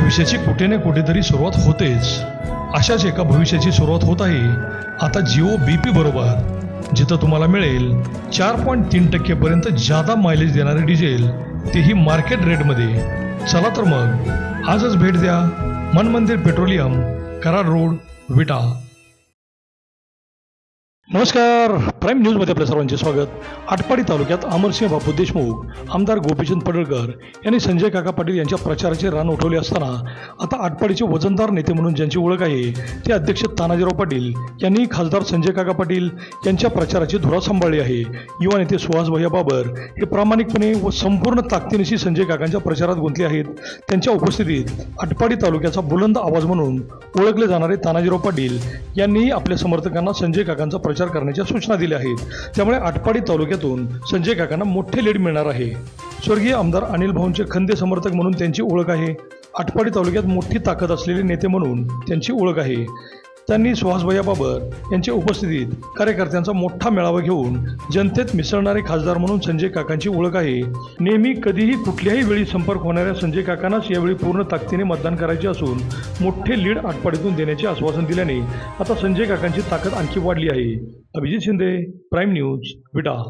भविष्याची कुठे ना कुठेतरी सुरुवात होतेच. अशाच एका भविष्याची सुरुवात होत आहे. आता जिओ बी पी बरोबर. जिथं तुम्हाला मिळेल चार पॉईंट तीन टक्केपर्यंत जादा मायलेज देणारे डिझेल तेही मार्केट रेटमध्ये चला तर मग आजच भेट द्या. मन मंदिर पेट्रोलियम करार रोड विटा. नमस्कार. प्राईम न्यूजमध्ये आपल्या सर्वांचे स्वागत. आटपाडी तालुक्यात अमरसिंह बापू देशमुख आमदार गोपीचंद पडळकर यांनी संजय काका पाटील यांच्या प्रचाराचे रान उठवले असताना आता आटपाडीचे वजनदार नेते म्हणून ज्यांची ओळख आहे ते अध्यक्ष तानाजीराव पाटील यांनी खासदार संजय काका पाटील यांच्या प्रचाराची धुरा सांभाळली आहे. युवा नेते सुहास भैया बाबर हे प्रामाणिकपणे व संपूर्ण ताकदीनिशी संजय काकांच्या प्रचारात गुंतले आहेत. त्यांच्या उपस्थितीत आटपाडी तालुक्याचा बुलंद आवाज म्हणून ओळखले जाणारे तानाजीराव पाटील यांनीही आपल्या समर्थकांना संजय काकांचा प्रचार करण्याच्या सूचना दिल्या आहेत. त्यामुळे आटपाडी तालुक्यातून संजय काकांना मोठे लीड मिळणार आहे. स्वर्गीय आमदार अनिल भाऊंचे खंदे समर्थक म्हणून त्यांची ओळख आहे. आटपाडी तालुक्यात मोठी ताकद असलेले नेते म्हणून त्यांची ओळख आहे. त्यांनी सुहासभैया बाबर यांच्या उपस्थितीत कार्यकर्त्यांचा मोठा मेळावा घेऊन जनतेत मिसळणारे खासदार म्हणून संजय काकांची ओळख आहे. नेहमी कधीही कुठल्याही वेळी संपर्क होणाऱ्या संजय काकांनाच यावेळी पूर्ण ताकदीने मतदान करायचे असून मोठे लीड आटपाडीतून देण्याचे आश्वासन दिल्याने आता संजय काकांची ताकद आणखी वाढली आहे. Abhijit Shinde prime news Vita